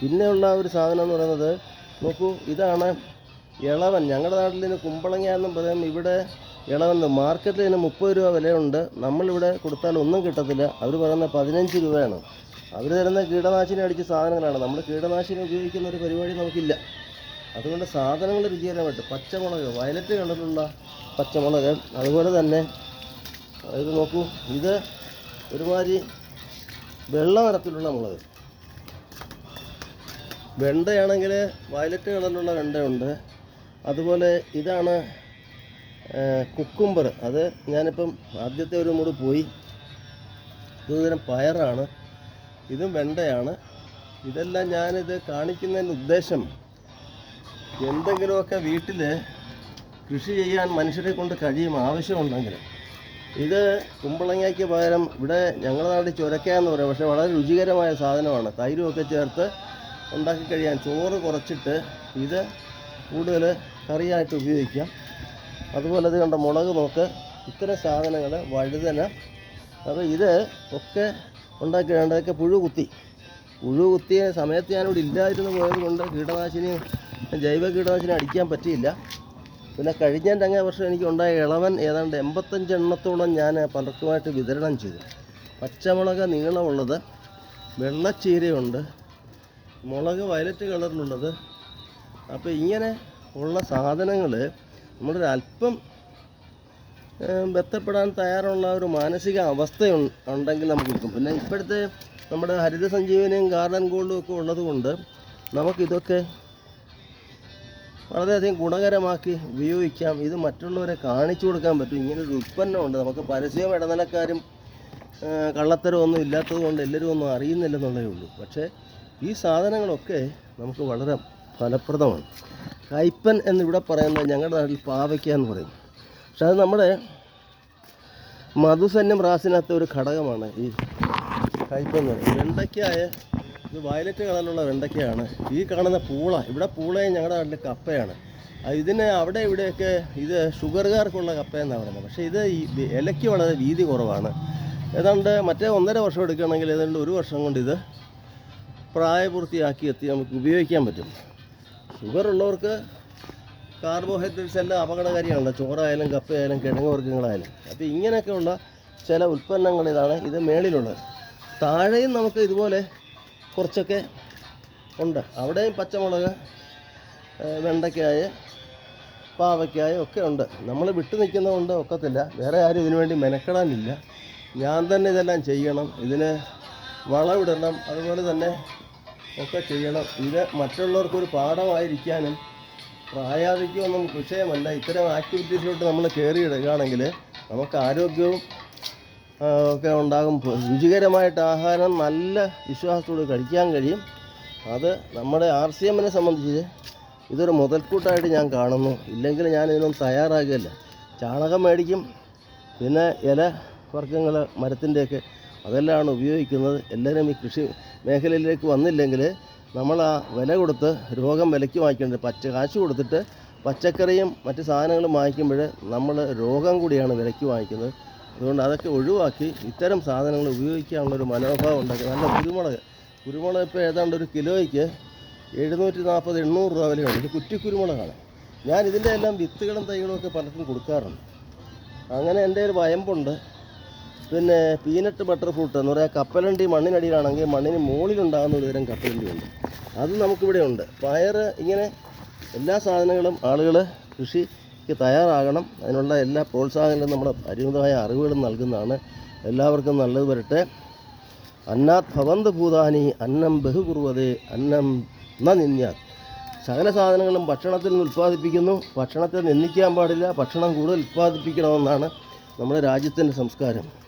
പിന്നെയുള്ള ഒരു സാധനം എന്ന് പറയുന്നത് നോക്കൂ ഇതാണ് ഇളവൻ. ഞങ്ങളുടെ നാട്ടിൽ ഇതിന് കുമ്പളങ്ങ എന്നും പറയും. ഇവിടെ ഇളവൻ മാർക്കറ്റിൽ ഇതിന് മുപ്പത് രൂപ വിലയുണ്ട്. നമ്മളിവിടെ കൊടുത്താൽ ഒന്നും കിട്ടത്തില്ല. അവർ പറയുന്ന പതിനഞ്ച് രൂപയാണ്. അവർ തരുന്ന കീടനാശിനി അടിച്ച സാധനങ്ങളാണ്. നമ്മൾ കീടനാശിനി ഉപയോഗിക്കുന്ന ഒരു പരിപാടി നമുക്കില്ല. അതുകൊണ്ട് സാധനങ്ങൾ രുചികരമായിട്ട് പച്ചമുളക്. വയലറ്റ് കളറിലുള്ള പച്ചമുളക്. അതുപോലെ തന്നെ ഇത് നോക്കൂ ഇത് ഒരുമാതിരി വെള്ള നിറത്തിലുള്ള മുളക്. വെണ്ടയാണെങ്കിൽ വയലറ്റ് കളറിലുള്ള വെണ്ടയുണ്ട്. അതുപോലെ ഇതാണ് കുക്കുംബർ. അത് ഞാനിപ്പം ആദ്യത്തെ ഒരു മൂട് പോയി. ഇതുതരം പയറാണ്. ഇതും വെണ്ടയാണ്. ഇതെല്ലാം ഞാനിത് കാണിക്കുന്നതിന്റെ ഉദ്ദേശം എന്തെങ്കിലുമൊക്കെ വീട്ടിൽ കൃഷി ചെയ്യാൻ മനുഷ്യരെ കൊണ്ട് കഴിയും ആവശ്യമുണ്ടെങ്കിൽ. ഇത് കുമ്പളങ്ങയ്ക്ക് പകരം ഇവിടെ ഞങ്ങളുടെ നാട്ടിൽ ചുരക്ക എന്ന് പറയും. പക്ഷേ വളരെ രുചികരമായ സാധനമാണ്. തൈരുമൊക്കെ ചേർത്ത് ഉണ്ടാക്കി കഴിയാൻ ചോറ് കുറച്ചിട്ട് ഇത് കൂടുതൽ കറിയായിട്ട് ഉപയോഗിക്കാം. അതുപോലെ ഇത് കണ്ട മുളക് നോക്ക് ഇത്തരം സാധനങ്ങൾ വഴുതന. അപ്പോൾ ഇത് ഒക്കെ ഉണ്ടാക്കി വേണ്ടതൊക്കെ പുഴു കുത്തി പുഴു കുത്തിയ സമയത്ത് ഞാനിവിടെ ഇല്ലായിരുന്നു പോയത് കൊണ്ട് കീടനാശിനി ജൈവ കീടനാശിനി അടിക്കാൻ പറ്റിയില്ല. പിന്നെ കഴിഞ്ഞ രംഗ വർഷം എനിക്ക് ഉണ്ടായ ഇളവൻ ഏതാണ്ട് എൺപത്തഞ്ച് എണ്ണത്തോളം ഞാൻ പലർക്കുമായിട്ട് വിതരണം ചെയ്തു. പച്ചമുളക് നീളമുള്ളത് വെള്ളച്ചീരയുണ്ട് മുളക് വയലറ്റ് കളറിലുള്ളത്. അപ്പോൾ ഇങ്ങനെ ഉള്ള സാധനങ്ങൾ നമ്മളൊരു അല്പം ബന്ധപ്പെടാൻ തയ്യാറുള്ള ഒരു മാനസിക അവസ്ഥ ഉണ്ടെങ്കിൽ നമുക്ക് കിട്ടും. പിന്നെ ഇപ്പോഴത്തെ നമ്മുടെ ഹരിത സഞ്ജീവനിയും ഗാർഡൻ ഗോൾഡും ഒക്കെ ഉള്ളതുകൊണ്ട് നമുക്കിതൊക്കെ വളരെയധികം ഗുണകരമാക്കി ഉപയോഗിക്കാം. ഇത് മറ്റുള്ളവരെ കാണിച്ചു കൊടുക്കാൻ പറ്റും. ഇങ്ങനൊരു ഉൽപ്പന്നമുണ്ട് നമുക്ക് പരസ്യം ഇടനിലക്കാരും കള്ളത്തരമൊന്നും ഇല്ലാത്തത് കൊണ്ട് എല്ലാവരും ഒന്നും അറിയുന്നില്ലെന്നുള്ളതേ ഉള്ളൂ. പക്ഷേ ഈ സാധനങ്ങളൊക്കെ നമുക്ക് വളരെ ഫലപ്രദമാണ്. കയ്പൻ എന്നിവിടെ പറയുന്നത് ഞങ്ങളുടെ നാട്ടിൽ പാവയ്ക്ക എന്ന് പറയും. പക്ഷെ അത് നമ്മുടെ മധുസന്യം റാസിനകത്തെ ഒരു ഘടകമാണ് ഈ കയ്പൻ എന്ന് പറയുന്നത്. വെണ്ടയ്ക്കായ ഇത് വയലറ്റ് കളറിലുള്ള വെണ്ടയ്ക്കയാണ്. ഈ കാണുന്ന പൂള ഇവിടെ പൂളയും ഞങ്ങളുടെ നാട്ടിൽ കപ്പയാണ്. ഇതിനെ അവിടെ ഇവിടെയൊക്കെ ഇത് ഷുഗർകാർക്കുള്ള കപ്പ എന്നാണ് പറയുന്നത്. പക്ഷേ ഇത് ഈ ഇലയ്ക്ക് വളരെ വീതി കുറവാണ്. ഏതാണ്ട് മറ്റേ ഒന്നര വർഷം എടുക്കുകയാണെങ്കിൽ ഏതാണ്ട് ഒരു വർഷം കൊണ്ട് ഇത് പ്രായപൂർത്തിയാക്കി എത്തി നമുക്ക് ഉപയോഗിക്കാൻ പറ്റും. ഷുഗർ ഉള്ളവർക്ക് കാർബോഹൈഡ്രേറ്റ്സ് എല്ലാം അപകടകാരിയാണല്ലോ. ചോറായാലും കപ്പയായാലും കിഴങ്ങ് വർഗങ്ങളായാലും അപ്പോൾ ഇങ്ങനെയൊക്കെയുള്ള ചില ഉൽപ്പന്നങ്ങൾ ഇതാണ് ഇത് മേളിലുള്ളത്. താഴെയും നമുക്ക് ഇതുപോലെ കുറച്ചൊക്കെ ഉണ്ട്. അവിടെയും പച്ചമുളക് വെണ്ടയ്ക്കായ പാവയ്ക്കായ ഒക്കെ ഉണ്ട്. നമ്മൾ വിട്ടു നിൽക്കുന്നതുകൊണ്ട് ഒക്കത്തില്ല. വേറെ ആരും ഇതിനു വേണ്ടി മെനക്കെടാനില്ല. ഞാൻ തന്നെ ഇതെല്ലാം ചെയ്യണം. ഇതിന് വളമിടണം അതുപോലെ തന്നെ ഒക്കെ ചെയ്യണം. ഇത് മറ്റുള്ളവർക്കൊരു പാഠമായിരിക്കാനും പ്രായാധിക്യമൊന്നും വിഷയമല്ല. ഇത്തരം ആക്ടിവിറ്റീസിലോട്ട് നമ്മൾ കയറിയിടുകയാണെങ്കിൽ നമുക്ക് ആരോഗ്യവും ഒക്കെ ഉണ്ടാകും. രുചികരമായിട്ട് ആഹാരം നല്ല വിശ്വാസത്തോട് കഴിക്കാൻ കഴിയും. അത് നമ്മുടെ ആർ സി എമ്മിനെ സംബന്ധിച്ച് ഇതൊരു മുതൽക്കൂട്ടായിട്ട് ഞാൻ കാണുന്നു. ഇല്ലെങ്കിൽ ഞാൻ ഇതിനൊന്നും തയ്യാറാകില്ല ചാണകം മേടിക്കും. പിന്നെ ഇല വർഗങ്ങൾ മരത്തിന്റെയൊക്കെ അതെല്ലാമാണ് ഉപയോഗിക്കുന്നത്. എല്ലാവരും ഈ കൃഷി മേഖലയിലേക്ക് വന്നില്ലെങ്കിൽ നമ്മൾ ആ വില കൊടുത്ത് രോഗം വിലയ്ക്ക് വാങ്ങിക്കേണ്ടത് പച്ച കാശ് കൊടുത്തിട്ട് പച്ചക്കറിയും മറ്റ് സാധനങ്ങളും വാങ്ങിക്കുമ്പോൾ നമ്മൾ രോഗം കൂടിയാണ് വിലയ്ക്ക് വാങ്ങിക്കുന്നത്. അതുകൊണ്ട് അതൊക്കെ ഒഴിവാക്കി ഇത്തരം സാധനങ്ങൾ ഉപയോഗിക്കാനുള്ളൊരു മനോഭാവം ഉണ്ടാക്കി. നല്ല കുരുമുളക്. കുരുമുളക് ഇപ്പോൾ ഏതാണ്ട് ഒരു കിലോയ്ക്ക് എഴുന്നൂറ്റി നാൽപ്പത് എണ്ണൂറ് രൂപ വിലയുണ്ട്. ഇത് കുറ്റി കുരുമുളകാണ്. ഞാൻ ഇതിന്റെ എല്ലാം വിത്തുകളും തൈകളും ഒക്കെ പലർക്കും കൊടുക്കാറുണ്ട്. അങ്ങനെ എന്റെ ഒരു വയമ്പുണ്ട്. പിന്നെ പീനട്ട് ബട്ടർ ഫ്രൂട്ട് എന്ന് പറയുക കപ്പലണ്ടി മണ്ണിനടിയിലാണെങ്കിൽ മണ്ണിന് മുകളിലുണ്ടാകുന്ന ഒരു തരം കപ്പലണ്ടി ഉണ്ട് അത് നമുക്കിവിടെ ഉണ്ട്. പയർ ഇങ്ങനെ എല്ലാ സാധനങ്ങളും ആളുകൾ കൃഷിക്ക് തയ്യാറാകണം. അതിനുള്ള എല്ലാ പ്രോത്സാഹനങ്ങളും നമ്മൾ പരിമിതമായ അറിവുകളും നൽകുന്നതാണ്. എല്ലാവർക്കും നല്ലത് വരട്ടെ. അന്നാത് ഭവന്ത് ഭൂതാനി അന്നം ബഹുകുറുവതേ അന്നം ന നിന്യാത്. സകല സാധനങ്ങളും ഭക്ഷണത്തിൽ നിന്ന് ഉൽപ്പാദിപ്പിക്കുന്നു ഭക്ഷണത്തെ നിന്ദിക്കാൻ പാടില്ല. ഭക്ഷണം കൂടുതൽ ഉൽപ്പാദിപ്പിക്കണമെന്നാണ് നമ്മുടെ രാജ്യത്തിന്റെ സംസ്കാരം.